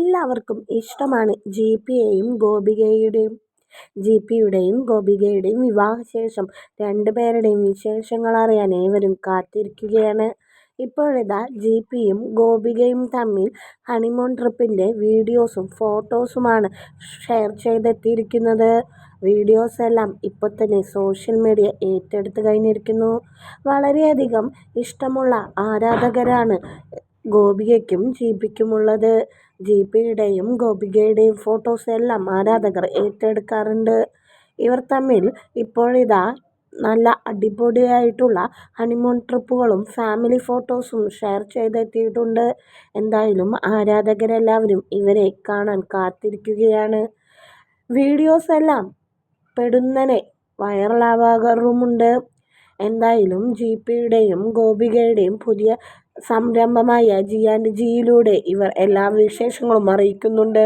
എല്ലാവർക്കും ഇഷ്ടമാണ് G ജിപിയെയും ഗോപികയുടെയും G പിയുടെയും ഗോപികയുടെയും വിവാഹശേഷം രണ്ടുപേരുടെയും വിശേഷങ്ങൾ അറിയാൻ ഏവരും കാത്തിരിക്കുകയാണ്. ഇപ്പോഴിതാ ജി പിയും ഗോപികയും തമ്മിൽ ഹണിമൂൺ ട്രിപ്പിന്റെ വീഡിയോസും ഫോട്ടോസുമാണ് ഷെയർ ചെയ്തെത്തിയിരിക്കുന്നത്. വീഡിയോസ് എല്ലാം ഇപ്പോൾ തന്നെ സോഷ്യൽ മീഡിയ ഏറ്റെടുത്ത് കഴിഞ്ഞിരിക്കുന്നു. വളരെയധികം ഇഷ്ടമുള്ള ആരാധകരാണ് ഗോപികയ്ക്കും ജീപ്പിക്കുമുള്ളത്. ജീപ്പിയുടെയും ഗോപികയുടെയും ഫോട്ടോസ് എല്ലാം ആരാധകർ ഏറ്റെടുക്കാറുണ്ട്. ഇവർ തമ്മിൽ ഇപ്പോഴിതാ നല്ല അടിപൊളിയായിട്ടുള്ള ഹണിമൂൺ ട്രിപ്പുകളും ഫാമിലി ഫോട്ടോസും ഷെയർ ചെയ്തെത്തിയിട്ടുണ്ട്. എന്തായാലും ആരാധകരെല്ലാവരും ഇവരെ കാണാൻ കാത്തിരിക്കുകയാണ്. വീഡിയോസ് എല്ലാം പെടുന്നനെ വൈറലാവാറുമുണ്ട്. എന്തായാലും ജിപിയുടെയും ഗോപികയുടെയും പുതിയ സംരംഭമായ ജി ആൻഡ് ജിയിലൂടെ ഇവർ എല്ലാ വിശേഷങ്ങളും അറിയിക്കുന്നുണ്ട്.